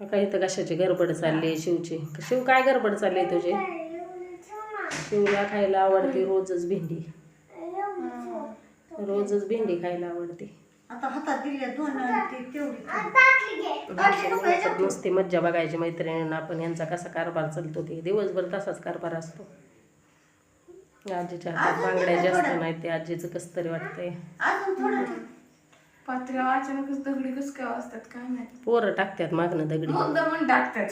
काही तर कशाची गडबड चालली शिवची? शिव काय गडबड चालली तुझी? शिवला खायला आवडते रोजच भेंडी. रोजच भेंडी खायला आवडते. आता हातात दिल्या दोन आणि ती तेवढी नुसती मज्जा बघायची मैत्रिणींना आपण यांचा कसा कारभार चालतो ते. दिवसभर तसाच कारभार असतो. आजीच्या हातात बांगड्या जास्त नाही ते आजीचं कस तरी वाटतंय. पात्र्या अचानकच दगडी कस काय वाजतात काय माहिती. पोरं टाकतात मागणं दगडी. टाकतात.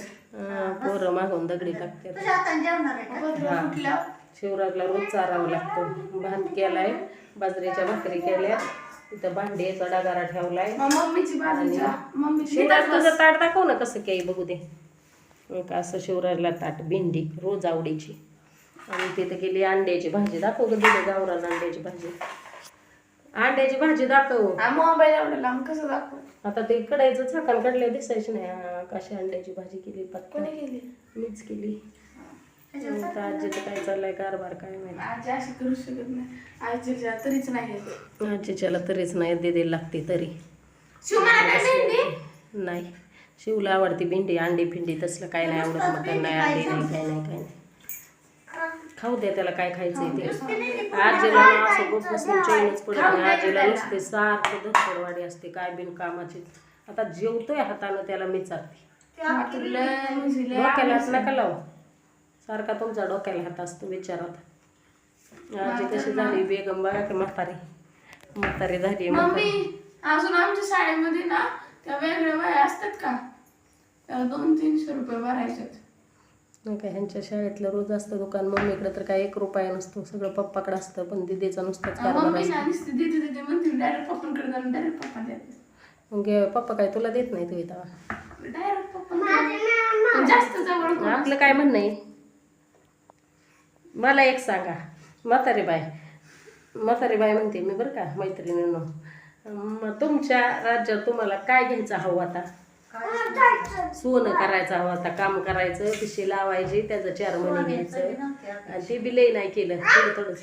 पोरं मागून दगडी टाकतात. तुझ्या हाताने जेवणार आहे का? पत्र्या फुटल्या शिवराजला रोज चारावं लागतं. भात केलाय बाजरीच्या भाकरी केल्या. इथं भांडीचा डगारा ठेवलाय. मग मम्मीची बाजूच्या मम्मीची शिवराज तुझं ताट दाखव ना कसं काही बघू दे. असं शिवराजला ताट भेंडी रोज आवडीची. आणि तिथं केली अंड्याची भाजी. दाखव ग दिलं गावराला अंड्याची भाजी. अंड्याची भाजी दाखव. मोबाईल एवढं लांब कसं दाखव? आता ते कडायचं झाकण काढलं दिसायचं नाही. हा, कशी अंड्याची भाजी केली पत्ता. कोणी गेली मीच केली. आता आजीचं काय? चाललंय कारभार काय माहिती? आजी अशी करू शकत नाही. आजीच्या तरीच नाही येत. आजीच्याला तरीच नाही दिदी लागते तरी. शिव मला काय भेंडी? नाही. शिवला आवडती भेंडी अंडी फिंडी तसलं काय नाही आवडत मटण नाही अंडी नाही काय नाही काय नाही. खाऊ द्या त्याला काय खायचंय ते. आजीला असं गप बसून चैनच पडत. नाही आजीला नुसते सारखं धडपडवाडी असते काय बिन कामाची. आता जेवतोय हातानं त्याला मी चालते डोक्याला हात नका लावू. सारखा तुमचा डोक्याला हात असतो विचारात आजी कशी झाली? बेगम बघा की म्हातारी. म्हातारी झाली अजून आमच्या शाळेमध्ये ना त्या वेगळ्या वया असतात का? त्याला दोन तीनशे रुपये भरायच्यात नाही काय ह्यांच्या शाळेतलं रोज असतं दुकान मम्मीकडे तर काय एक रुपया नसतो सगळं पप्पाकडे असतं पण दिदीचा नुसतंच कारभार मम्मी असतो ना नुसती देते देते म्हणते डायरेक्ट पप्पांकडे जाऊन डायरेक्ट पप्पा मग पप्पा काय तुला देत नाही तू इथं? डायरेक्ट पप्पा जास्त जवळ कोण आपलं काय म्हणणं आहे? मला एक सांगा. म्हातारी बाय म्हातारी बाय म्हणते मी बरं का मैत्रिणींनो तुमच्या राज्यात तुम्हाला काय घ्यायचं हवं आता? सोनं करायचं हवं आता काम करायचं पिशी लावायची त्याचं चार महिने घ्यायचं आणि ते बिलही नाही केलं थोडं थोडं.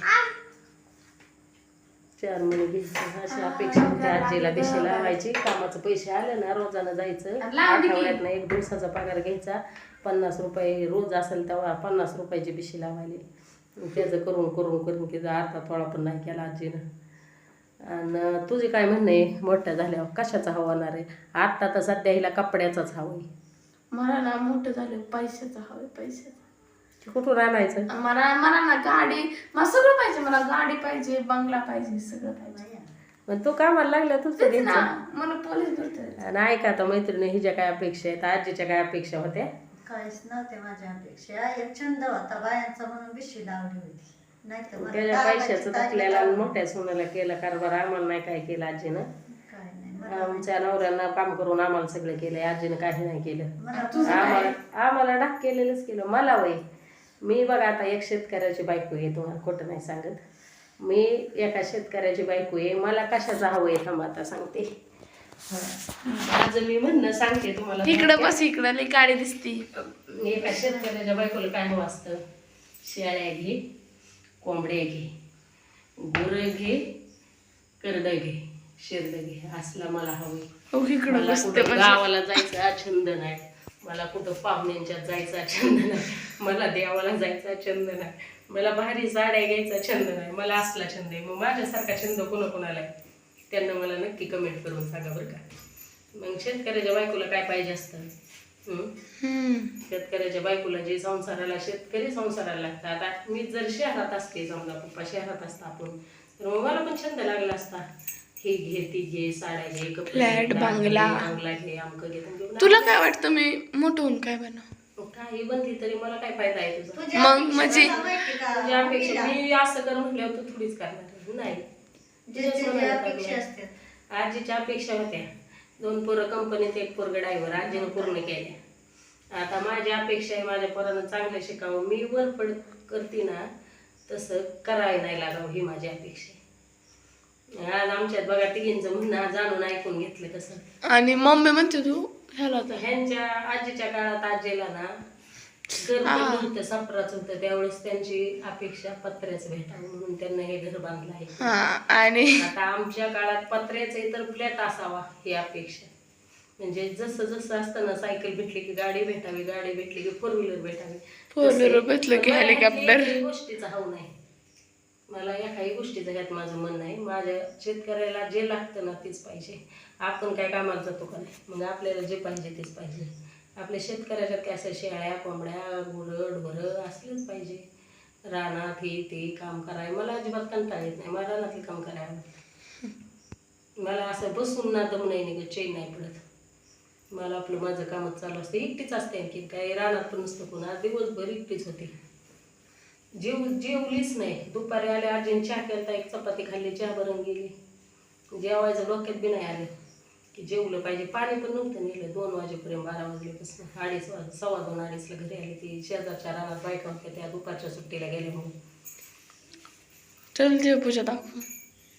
चार महिने घ्यायचं अशी अपेक्षा होती आजीला बिशी लावायची. कामाचं पैसे आले ना रोजानं जायचं. आठवड्यातनं एक दिवसाचा पगार घ्यायचा. पन्नास रुपये रोज असेल तेव्हा पन्नास रुपयाची बिशी लावायली. त्याचं करून करून करून की अर्धा थोडा पण नाही केला आजीनं. आणि तुझे काय म्हणणं आहे? मोठ्या झाल्यावर कशाचा हवा होणार आहे? आत्ता तर सध्या हिला कपड्याचाच हवा आहे मला ना मोठं झालं पैशाचं हवं पैशाचं. ते कुठून आणायचं? मला मला ना गाडी मला सगळं पाहिजे मला गाडी पाहिजे बंगला पाहिजे सगळं पाहिजे. मग तू कामाला लागला तुझं तेच ना मला पोलीस भरतात आणि ऐका आता मैत्रिणी हिच्या काय अपेक्षा आहेत? आजीच्या काय अपेक्षा होत्या? काहीच नव्हते माझ्या अपेक्षा. एक छंद होता बायांचा म्हणून बिशी लावली होती. त्याच्या पैशाचं लावली. मोठ्या सोन्याला केलं कारभार आम्हाला नाही काय केलं आजीनं. काय नाही मला आमच्या नवऱ्यांना काम करून आम्हाला सगळं केलंय आजीनं काही नाही केलं. मला आम्हाला आम्हाला डाक केलेलंच केलं. मला वय. मी बघा आता एक शेतकऱ्याची बायको आहे तुम्हाला खोटं नाही सांगत. मी एका शेतकऱ्याची बायको आहे मला कशाचं हवं आहे थांबा आता सांगते. माझं मी म्हणणं सांगते तुम्हाला. इकडं बस इकडं लई गाडी दिसती. एका शेतकऱ्याच्या बायकोला काय हवं असतं? शेळ्या घे कोंबड्या घे गुरं घे करडं घे शेरडं घे असला मला हवं. हो मला कुठं गावाला जायचा छंद नाही. मला कुठं पाहुण्यांच्यात जायचा छंद नाही. मला देवाला जायचा छंद नाही. मला भारी साड्या घ्यायचा छंद नाही. मला असला छंद आहे. मग माझ्यासारखा छंद कोणा कोणाला आहे? त्यांना मला नक्की कमेंट करून सांगा बरं का. मग शेतकऱ्याच्या बायकोला काय पाहिजे असतं? शेतकऱ्याच्या बायकोला जे संसाराला शेतकरी संसाराला लागतं आता मी जर शहरात असते समजा पप्पा शहरात असता आपण तर मग मला पण छंद लागला असता. हे घे ती घे साड्या घे कपडे फ्लॅट, दागिने, बंगला. बंगला घे अमकं घे. तमकं घे. तुला काय वाटतं मी मोठं होऊन काय बनव? काही बनली तरी मला काय फायदा आहे तुझा? तुझ्या मग अपेक्षा म्हणजे- का? तुझ्यापेक्षा मी असं कर म्हटल्यावर तू थोडीच करणार नाही. तुझ्याच अपेक्षा आजीच्या अपेक्षा होत्या. दोन पोरं कंपनीत एक पोरग ड्रायव्हर आजीनं पूर्ण केल्या. आता माझी अपेक्षा आहे माझ्या पोरानं चांगलं शिकावं. मी वरपड करते ना तसं करायला नाही लागावं ही माझी अपेक्षा आहे. आज आमच्यात बघा तिघींचं म्हणणं जाणून ऐकून घेतलं कसं. आणि मम्मी म्हणते तू ह्याला. ह्यांच्या आजीच्या काळात आजीला ना घर सापराचं होतं त्यावेळेस त्यांची अपेक्षा पत्र्याचं भेटावं म्हणून त्यांना हे घर बांधलं आहे. हा आणि आता आमच्या काळात पत्र्याचं तर फ्लॅट असावा ही अपेक्षा. म्हणजे जसं जसं असतं ना सायकल भेटली की गाडी भेटावी गाडी भेटली की फोर व्हीलर भेटावी Four wheeler तसे भेटलं की मला helicopter. एकाही गोष्टीचा हाव नाही. मला या काही गोष्टीचं ह्यात माझं मन नाही. माझ्या शेतकऱ्याला जे लागतं ना तेच पाहिजे. आपण काय कामाला जातो का नाही? मग आपल्याला जे पाहिजे तेच पाहिजे. आपल्या शेतकऱ्याच्यात काय असं शेळ्या कोंबड्या गुरं ढोरं असलीच पाहिजे. रानात हे ते काम कराय मला अजिबात कंटाळ येत नाही. मला रानातले काम करायला मला असं बसून ना दम नाही निघत चैन नाही पडत. मला आपलं माझं कामच चालू असतं एकटीच असते आणखी. काय रानात पण नसतं कोण आज दिवसभर एकटीच होते. जेव जेवलीच नाही. दुपारी आले अर्जंट चहा केलता एक चपाती खाल्ली चहा भरून गेली. जेवायचं डोक्यात बी नाही आलं. की जेवलं पाहिजे. पाणी पण नव्हतं नेलं. दोन वाजेपर्यंत बारा वाजल्यापासून अडीच वाज सव्वा दोन अडीचला घरी आली ती. शेजारच्या रानात बायका होत्या त्या दुपारच्या सुट्टीला गेल्या म्हणून. चल देवपूजा दाखवू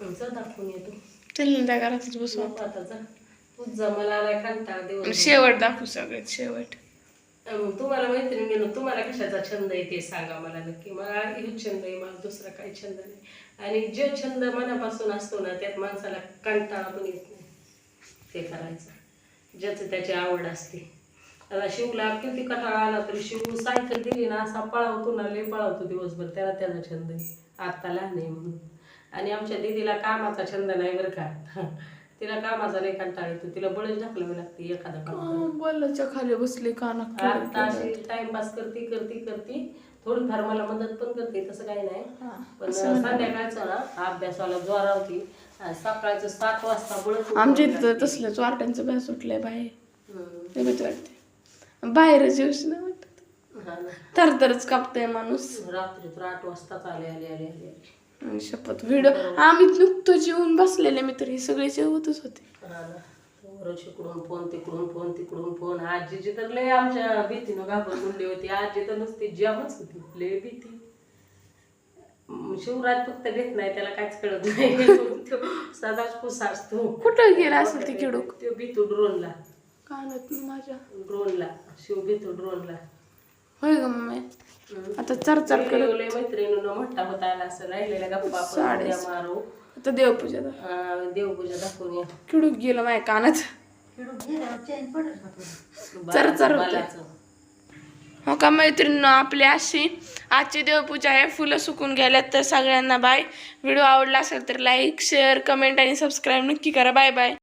मग जा दाखवून येतो. चल ना त्या घरातच बसू नको आता जा. तूच जा मला आलाय कंटाळा आणि दिवस शेवट दाखवू सगळ्यात शेवट. मग तुम्हाला मैत्रिणी म्हणून तुम्हाला कशाचा छंद आहे ते सांगा मला नक्की. मला हेच छंद आहे मला दुसरा काही छंद नाही. आणि जो छंद मनापासून असतो ना त्यात माणसाला कंटाळा पण येत नाही. ते करायचं. ज्याचं त्याची आवड असते. आता शिवला किती कटाळा आला तरी शिव सायकल दिली ना असा पळावतो ना लय पळावतो दिवसभर. त्याला त्याचा छंद आहे. आत्ता लहान आहे म्हणून. आणि आमच्या दीदीला कामाचा छंद नाही बरं का. तिला कामाचा लय कंटाळा येतो. तिला बळच ढकलावी लागते एखादा काम बोलाच्या खाली बसले कानात आता अशी टाइमपास करते करते करते थोडीफार मला मदत पण करते तसं काही नाही. पण संध्याकाळचं ना अभ्यासाला जोरावती. सकाळचं सात वाजता आमच्या इथं तसलंच वारट्यांचं भ्यास सुटलंय बाहेर. हम्म. ते भीती वाटते. बाहेरच येऊच नाही वाटत. हा ना. तर तरच कापतोय माणूस. रात्री तर आठ वाजताच आले आले आले आले. आणि शपथ व्हिडिओ. आम्ही नुकतंच येऊन बसलेले मी तर हे सगळे जेवतच होते. हा ना. वरून इकडून फोन तिकडून फोन तिकडून फोन. आजीची तर लय आमच्या भीतीनं घाबरून गुंडी होती. आजी तर नुसती जामच होती लय भीती. शिवराज फक्त घेत नाही त्याला काहीच कळत नाही. तो सदाच पुसा असतो. कुठं गेला असेल ते किडूक? तो भीतो ड्रोनला. कानात माझ्या. ड्रोनला शिव भीतो ड्रोनला. होय ग मम्मी. आता चरचर करत लय मैत्रिणीनं मोठा होता आला असं राहिलेला गप्पा आपण साडे- उड्या मारू. आता देवपूजा अं, देवपूजा दाखवून या. किडूक गेलं माझ्या कानात. चैन पडेल का तुला? चरचर होते. बालाचं. हो का मैत्रिणी आपली अशी आजची देवपूजा आहे. फुलं सुकून गेल्यात तर सगळ्यांना बाय व्हिडिओ आवडला असेल तर लाईक शेअर कमेंट आणि सबस्क्राईब नक्की करा. Bye bye